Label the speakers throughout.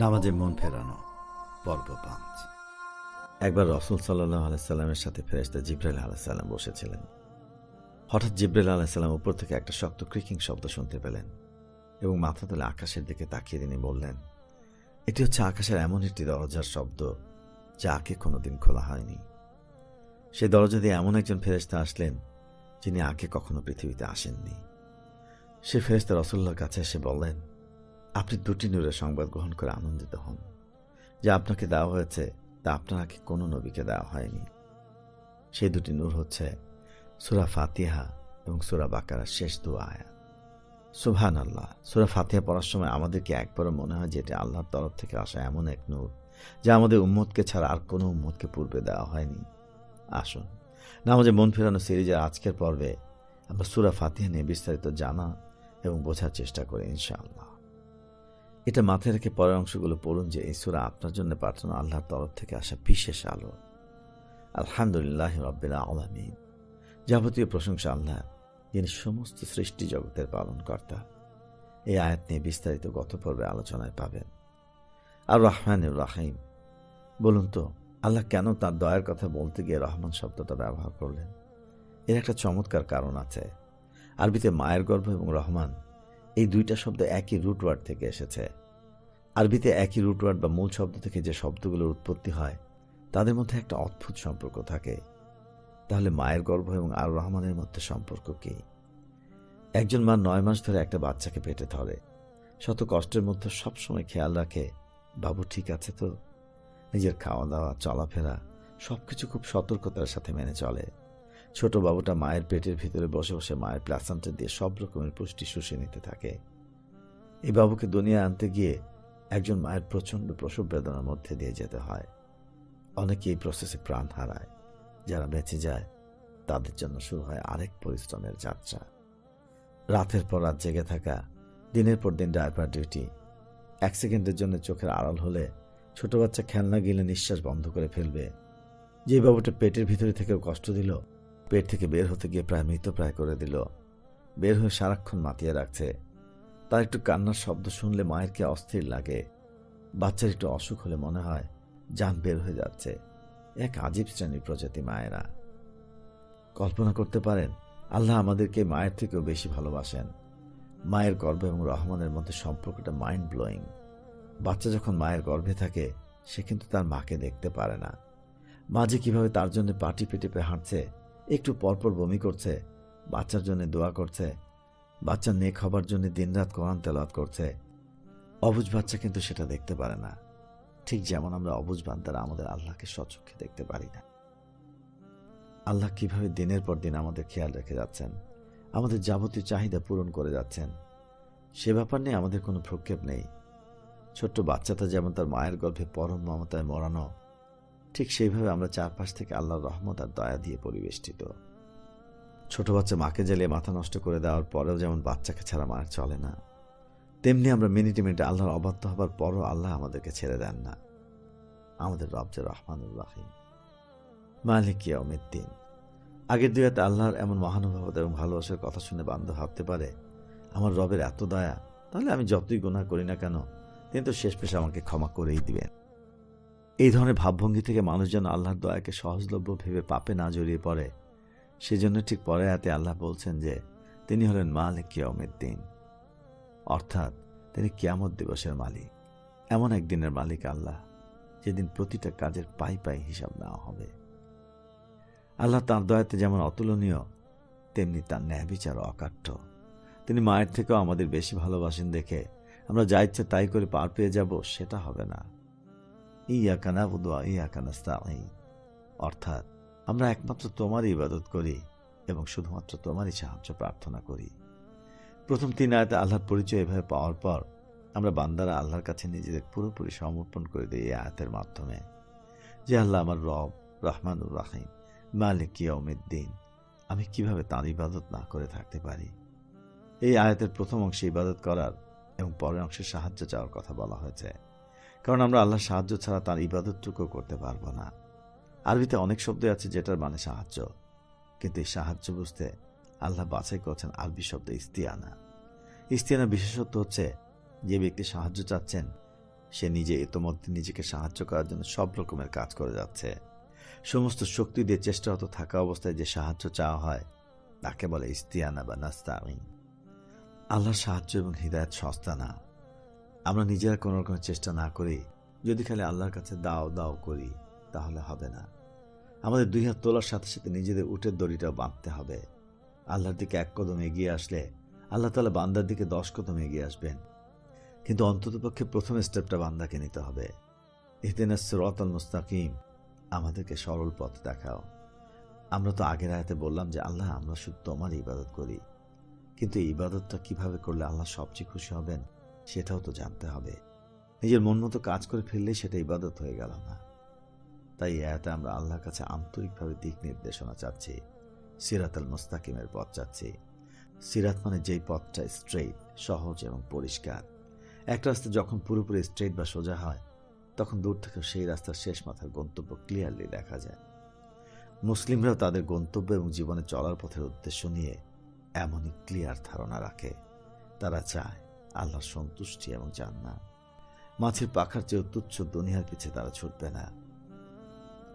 Speaker 1: নামাজে মন ফেরানো পর্ব পাঁচ। একবার রসুল সাল্লাহ আলাইসাল্লামের সাথে ফেরেস্তা জিব্রাইল আলাইসাল্লাম বসেছিলেন। হঠাৎ জিব্রাইল আলাইসাল্লাম উপর থেকে একটা শক্ত ক্রিকিং শব্দ শুনতে পেলেন এবং মাথা তুলে আকাশের দিকে তাকিয়ে তিনি বললেন, এটি হচ্ছে আকাশের এমন একটি দরজার শব্দ যা আগে কোনোদিন খোলা হয়নি। সেই দরজা দিয়ে এমন একজন ফেরেস্তা আসলেন যিনি আগে কখনো পৃথিবীতে আসেননি। সে ফেরেস্তা রসুল্লার কাছে এসে বললেন, আপনি দুটি নূরের সংবাদ গ্রহণ করে আনন্দিত হন। যা আপনাকে দেওয়া হয়েছে, তা আপনার আগে কোনো নবীকে দেওয়া হয়নি। সেই দুটি নূর হচ্ছে সুরা ফাতিহা এবং সুরা বাকারার শেষ দু আয়া সুভান আল্লাহ সুরা ফাতিহা পড়ার সময় আমাদেরকে একবারও মনে হয় যে এটা আল্লাহর তরফ থেকে আসা এমন এক নূর, যা আমাদের উম্মতকে ছাড়া আর কোনো উম্মতকে পূর্বে দেওয়া হয়নি। আসুন, নামাজে মন ফেরানো সিরিজের আজকের পর্বে আমরা সুরা ফাতিহা নিয়ে বিস্তারিত জানা এবং বোঝার চেষ্টা করি, ইনশাআল্লাহ। এটা মাথায় রেখে পরের অংশগুলো পড়ুন যে, এই সুরা আপনার জন্য পাঠানো আল্লাহর তরফ থেকে আসা বিশেষ আলো। আলহামদুলিল্লাহ রব্বিল আলমিন। যাবতীয় প্রশংসা আল্লাহ, যিনি সমস্ত সৃষ্টি জগতের পালনকর্তা। এই আয়াত নিয়ে বিস্তারিত গত পর্বে আলোচনায় পাবেন। আর রহমান রাহিম। বলুন তো, আল্লাহ কেন তার দয়ার কথা বলতে গিয়ে রহমান শব্দটা ব্যবহার করলেন? এর একটা চমৎকার কারণ আছে। আরবিতে মায়ের গর্ভ এবং রহমান, এই দুইটা শব্দ একই রুট ওয়ার্ড থেকে এসেছে। আরবিতে একই রুট ওয়ার্ড বা মূল শব্দ থেকে যে শব্দগুলোর উৎপত্তি হয়, তাদের মধ্যে একটা অদ্ভুত সম্পর্ক থাকে। তাহলে মায়ের গর্ভ এবং আর রহমানের মধ্যে সম্পর্ক কি? একজন মা নয় মাস ধরে একটা বাচ্চাকে পেটে ধরে। শত কষ্টের মধ্যে সবসময় খেয়াল রাখে, বাবু, ঠিক আছে তো? নিজের খাওয়া দাওয়া চলাফেরা, সবকিছু খুব সতর্কতার সাথে মেনে চলে। ছোট বাবুটা মায়ের পেটের ভিতরে বসে বসে মায়ের প্লাসান্টার দিয়ে সব রকমের পুষ্টি শুষে নিতে থাকে। এই বাবুকে দুনিয়া আনতে গিয়ে একজন মায়ের প্রচণ্ড প্রসব বেদনার মধ্যে দিয়ে যেতে হয়। অনেকে এই প্রসেসে প্রাণ হারায়। যারা বেঁচে যায়, তাদের জন্য শুরু হয় আরেক পরিশ্রমের যাত্রা। রাতের পর রাত জেগে থাকা, দিনের পর দিন ডাইপার ডিউটি এক সেকেন্ডের জন্য চোখের আড়াল হলে ছোট বাচ্চা খেলনা গিলে নিঃশ্বাস বন্ধ করে ফেলবে। যে বাবুটা পেটের ভিতরে থেকেও কষ্ট দিল পেট থেকে বের হতে গিয়ে প্রায় মৃতপ্রায় করে দিল। বের হয়ে সারাক্ষণ মাতিয়ে রাখছে। তার একটু কান্নার শব্দ শুনলে মায়ের কি অস্থির লাগে। বাচ্চার একটু অসুখ হলে মনে হয় যান বের হয়ে যাচ্ছে। এক আজীব শ্রেণির প্রজাতি মায়েরা। কল্পনা করতে পারেন, আল্লাহ আমাদেরকে মায়ের থেকেও বেশি ভালোবাসেন। মায়ের গর্ভ এবং রহমানের মধ্যে সম্পর্কটা মাইন্ড ব্লোয়িং বাচ্চা যখন মায়ের গর্ভে থাকে, সে কিন্তু তার মাকে দেখতে পারে না। মাঝে কীভাবে তার জন্য পাটি পেটে হাঁটছে একটু পরপর বমি করছে, বাচ্চার জন্য দোয়া করছে, বাচ্চা নেক হবার জন্য দিনরাত কোরআন তেলাত করছে। অবুজ বাচ্চা কিন্তু সেটা দেখতে পারে না। ঠিক যেমন আমরা অবুজ বান্দারা আমাদের আল্লাহকে সচক্ষে দেখতে পারি না। আল্লাহ কীভাবে দিনের পর দিন আমাদের খেয়াল রেখে যাচ্ছেন, আমাদের যাবতীয় চাহিদা পূরণ করে যাচ্ছেন, সে ব্যাপার নিয়ে আমাদের কোনো প্রক্ষেপ নেই। ছোট্ট বাচ্চাটা যেমন তার মায়ের গর্ভে পরম মমতায় মরানো ঠিক সেইভাবে আমরা চারপাশ থেকে আল্লাহর রহমত আর দয়া দিয়ে পরিবেষ্টিত। ছোট বাচ্চা মাকে জ্বালিয়ে মাথা নষ্ট করে দেওয়ার পরেও যেমন বাচ্চাকে ছাড়া মায়ের চলে না, তেমনি আমরা মিনিটে মিনিটে আল্লাহর অবাধ্য হবার পরও আল্লাহ আমাদেরকে ছেড়ে দেন না। আমাদের রবজে রহমানুর রাহিম। মালিক দিন আগের দুয়াতে আল্লাহর এমন মহানুভবতা এবং ভালোবাসার কথা শুনে বান্ধব ভাবতে পারে, আমার রবের এত দয়া, তাহলে আমি যতই গুণা করি না কেন, তিনি তো শেষ পেশে আমাকে ক্ষমা করেই দিবেন। এই ধরনের ভাবভঙ্গি থেকে মানুষ যেন আল্লাহর দয়াকে সহজলভ্য ভেবে পাপে না জড়িয়ে পড়ে। সেজন্য ঠিক পরে হাতে আল্লাহ বলছেন যে, তিনি হলেন মালিক কিয়মের দিন অর্থাৎ তিনি কিয়ামত দিবসের মালিক। এমন একদিনের মালিক আল্লাহ, যেদিন প্রতিটা কাজের পাই পাই হিসাব নেওয়া হবে। আল্লাহ তাঁর দয়াতে যেমন অতুলনীয়, তেমনি তার ন্যায় বিচার অকাঠ্য তিনি মায়ের থেকেও আমাদের বেশি ভালোবাসেন দেখে আমরা যা ইচ্ছে তাই করে পার পেয়ে যাব, সেটা হবে না। অর্থাৎ, আমরা একমাত্র তোমারই ইবাদত করি এবং শুধুমাত্র তোমারই সাহায্য প্রার্থনা করি। প্রথম তিন আয়তে আল্লাহর পরিচয় এভাবে পাওয়ার পর, আমরা বান্দারা আল্লাহর কাছে নিজেদের পুরোপুরি সমর্পণ করে দিই এই আয়াতের মাধ্যমে। যে আল্লাহ আমার রব, রহমানুর রাহিম, মালিক দিন আমি কীভাবে তাঁর ইবাদত না করে থাকতে পারি? এই আয়াতের প্রথম অংশে ইবাদত করার এবং পরের অংশে সাহায্য চাওয়ার কথা বলা হয়েছে। কারণ আমরা আল্লাহর সাহায্য ছাড়া তার ইবাদতটুকু করতে পারব না। আরবিতে অনেক শব্দ আছে যেটার মানে সাহায্য। কিন্তু এই সাহায্য বুঝতে আল্লাহ বাছাই করছেন আরবি শব্দ ইস্তিয়ানা। ইস্তিয়ানা বিশেষত্ব হচ্ছে যে ব্যক্তি সাহায্য চাচ্ছেন, সে নিজে ইতোমধ্যে নিজেকে সাহায্য করার জন্য সব রকমের কাজ করে যাচ্ছে। সমস্ত শক্তি দিয়ে চেষ্টারত থাকা অবস্থায় যে সাহায্য চাওয়া হয়, তাকে বলে ইস্তিয়ানা বা নাস্তামিন আল্লাহর সাহায্য এবং হৃদায়ত সস্তা না। আমরা নিজেরা কোনো রকমের চেষ্টা না করি। যদি খালি আল্লাহর কাছে দাও দাও করি, তাহলে হবে না। আমাদের দুই হাত তোলার সাথে সাথে নিজেদের উঠের দড়িটাও বাঁধতে হবে। আল্লাহর দিকে এক কদম এগিয়ে আসলে আল্লাহ তালা বান্দার দিকে দশ কদম এগিয়ে আসবেন। কিন্তু অন্ততপক্ষে প্রথম স্টেপটা বান্দাকে নিতে হবে। ইহদিন সিরাত আল মুস্তাকিম, আমাদেরকে সরল পথ দেখাও। আমরা তো আগের আয়াতে বললাম যে, আল্লাহ, আমরা শুধু তোমার ইবাদত করি। কিন্তু ইবাদতটা কীভাবে করলে আল্লাহ সবচেয়ে খুশি হবেন? সেটাও তো জানতে হবে। নিজের মন মতো কাজ করে ফেললে সেটা ইবাদত হয়ে গেল না। তাই এতে আমরা আল্লাহর কাছে আন্তরিকভাবে দিক নির্দেশনা চাচ্ছি। সিরাত আল মুস্তাকিমের পথ চাচ্ছি। সিরাত মানে যেই পথটা স্ট্রেইট সহজ এবং পরিষ্কার। একটা রাস্তা যখন পুরোপুরি স্ট্রেইট বা সোজা হয়, তখন দূর থেকে সেই রাস্তার শেষ মাথার গন্তব্য ক্লিয়ারলি দেখা যায়। মুসলিমরাও তাদের গন্তব্য এবং জীবনে চলার পথের উদ্দেশ্য নিয়ে এমনই ক্লিয়ার ধারণা রাখে। তারা চায় আল্লাহর সন্তুষ্টি এবং জান্নাত। মাছের পাখার চেয়ে তুচ্ছ দুনিয়ার পিছে তারা ছুটবে না।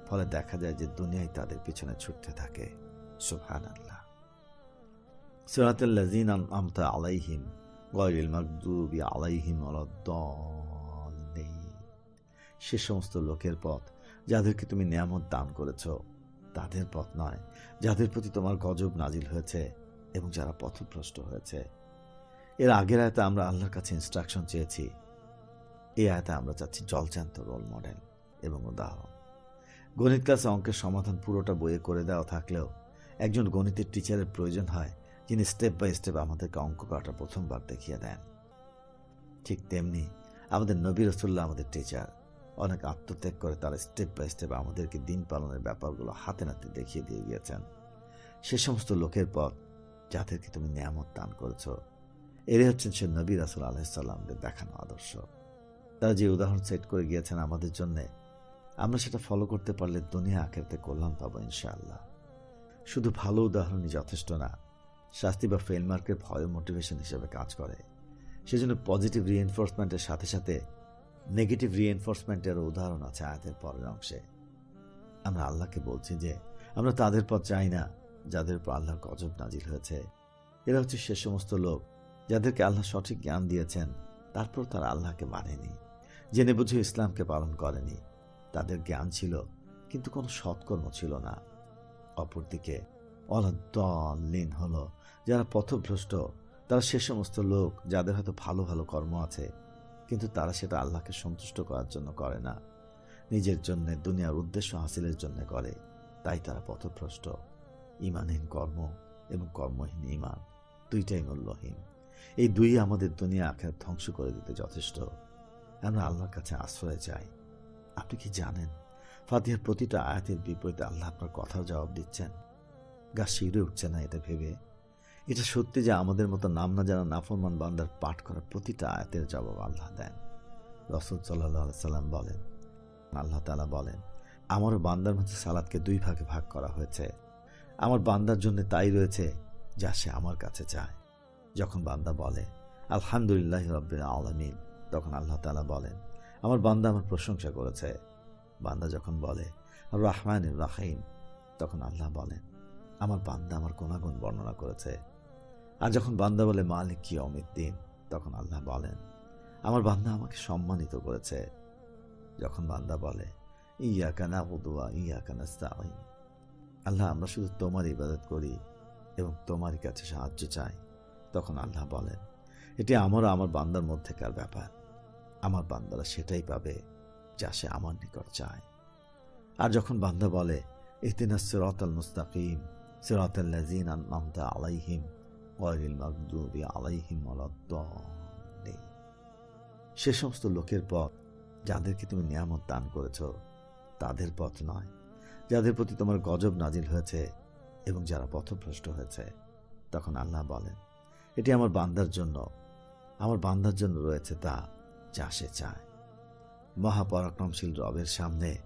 Speaker 1: ফলে দেখা যায় যে দুনিয়ায় তাদের পিছনে ছুটতে থাকে। সুহান আল্লাহ আলাইহিম সে সমস্ত লোকের পথ যাদেরকে তুমি নিয়ামত দান করেছ, তাদের পথ নয়, যাদের প্রতি তোমার গজব নাজিল হয়েছে এবং যারা পথভ্রষ্ট হয়েছে। এর আগের আয়তে আমরা আল্লাহর কাছে ইনস্ট্রাকশন চেয়েছি। এই আয়তে আমরা চাচ্ছি জলজান্ত রোল মডেল এবং উদাহরণ। গণিত ক্লাসে অঙ্কের সমাধান পুরোটা বইয়ে করে দেওয়া থাকলেও একজন গণিতের টিচারের প্রয়োজন হয় যিনি স্টেপ বাই স্টেপ আমাদেরকে অঙ্ক করাটা প্রথমবার দেখিয়ে দেন। ঠিক তেমনি আমাদের নবী রসুল্লাহ আমাদের টিচার অনেক আত্মত্যাগ করে তারা স্টেপ বাই স্টেপ আমাদেরকে দিন পালনের ব্যাপারগুলো হাতে নাতে দেখিয়ে দিয়ে গিয়েছেন। সে সমস্ত লোকের পথ যাদেরকে তুমি নিয়ামত দান করেছ এরাই হচ্ছেন সে নবী রাসুল আলাহিসাল্লামদের দেখানো আদর্শ। তারা যে উদাহরণ সেট করে গিয়েছেন আমাদের জন্য, আমরা সেটা ফলো করতে পারলে দুনিয়া আখেরতে কল্যাণ পাবো ইনশাআল্লাহ। শুধু ভালো উদাহরণই যথেষ্ট না, শাস্তি বা ফেল মার্কের ভয় মোটিভেশন হিসেবে কাজ করে। সেজন্য পজিটিভ রিএনফোর্সমেন্টের সাথে সাথে নেগেটিভ রিএনফোর্সমেন্টেরও উদাহরণ আছে আয়াতের পরের অংশে। আমরা আল্লাহকে বলছি যে, আমরা তাদের পথ চাই না, যাদের উপর আল্লাহর গজব নাজিল হয়েছে। এরা হচ্ছে সে সমস্ত লোক যাদেরকে আল্লাহ সঠিক জ্ঞান দিয়েছেন, তারপর তারা আল্লাহকে মানেনি। জেনে বুঝে ইসলামকে পালন করেনি। তাদের জ্ঞান ছিল, কিন্তু কোনো সৎকর্ম ছিল না। অপরদিকে অলাদ্দলিন হলো যারা পথভ্রষ্ট, তারা সে সমস্ত লোক যাদের হয়তো ভালো ভালো কর্ম আছে, কিন্তু তারা সেটা আল্লাহকে সন্তুষ্ট করার জন্য করে না। নিজের জন্য, দুনিয়ার উদ্দেশ্য হাসিলের জন্য করে। তাই তারা পথভ্রষ্ট। ইমানহীন কর্ম এবং কর্মহীন ইমান, দুইটাই মূল্যহীন। এই দুই আমাদের দুনিয়া আখের ধ্বংস করে দিতে যথেষ্ট। আমরা আল্লাহর কাছে আশ্রয় চাই। আপনি কি জানেন, ফাতিহার প্রতিটা আয়াতের বিপরীতে আল্লাহ আপনার কথার জবাব দিচ্ছেন। গা শিউরে উঠছে না এটা ভেবে। এটা সত্যি যে আমাদের মতো নাম না জানা নাফরমান বান্দার পাঠ করা প্রতিটা আয়াতের জবাব আল্লাহ দেন। সাল্লাহ সাল্লাম বলেন, আল্লাহ তালা বলেন আমারও বান্দার মধ্যে সালাদকে দুই ভাগে ভাগ করা হয়েছে। আমার বান্দার জন্য তাই রয়েছে যা সে আমার কাছে চায়। যখন বান্দা বলে, আলহামদুলিল্লাহ রব্বিল আলমিন, তখন আল্লাহ তালা বলেন, আমার বান্দা আমার প্রশংসা করেছে। বান্দা যখন বলে রাহমান রাহিম, তখন আল্লাহ বলেন, আমার বান্দা আমার গুণাগুণ বর্ণনা করেছে। আর যখন বান্দা বলে, মালিক কি অমিত দিন তখন আল্লাহ বলেন, আমার বান্দা আমাকে সম্মানিত করেছে। যখন বান্দা বলে ইয়া কানা উদুয়া ইয়া কানা আল্লাহ, আমরা শুধু তোমার ইবাদত করি এবং তোমারই কাছে সাহায্য চাই। তখন আল্লাহ বলেন, এটি আমারও আমার বান্দার মধ্যেকার ব্যাপার। আমার বান্দারা সেটাই পাবে যা সে আমার নিকট চায়। আর যখন বান্দা বলে ইতিনা সিরাত আল মুস্তাকিম সিরাত আল্লাজিন আনআমতা আলাইহিম, গয়রিল মাগদুবি আলাইহিম ওয়ালাদ-দাল্লিন সে সমস্ত লোকের পথ যাদেরকে তুমি নিয়ামত দান করেছ, তাদের পথ নয়। যাদের প্রতি তোমার গজব নাজিল হয়েছে এবং যারা পথভ্রষ্ট হয়েছে, তখন আল্লাহ বলেন এটি আমার বান্দার জন্য। আমার বান্দার জন্য রয়েছে তা যা সে চায়। মহাপরাক্রমশীল রবের সামনে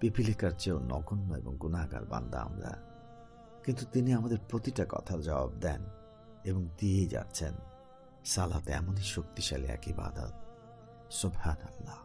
Speaker 1: পিপিলিকার চেয়েও নগণ্য এবং গুণাগার বান্দা আমরা। কিন্তু তিনি আমাদের প্রতিটা কথার জবাব দেন এবং দিয়েই যাচ্ছেন। সালাত এমনই শক্তিশালী এক ইবাদত। সুবহান আল্লাহ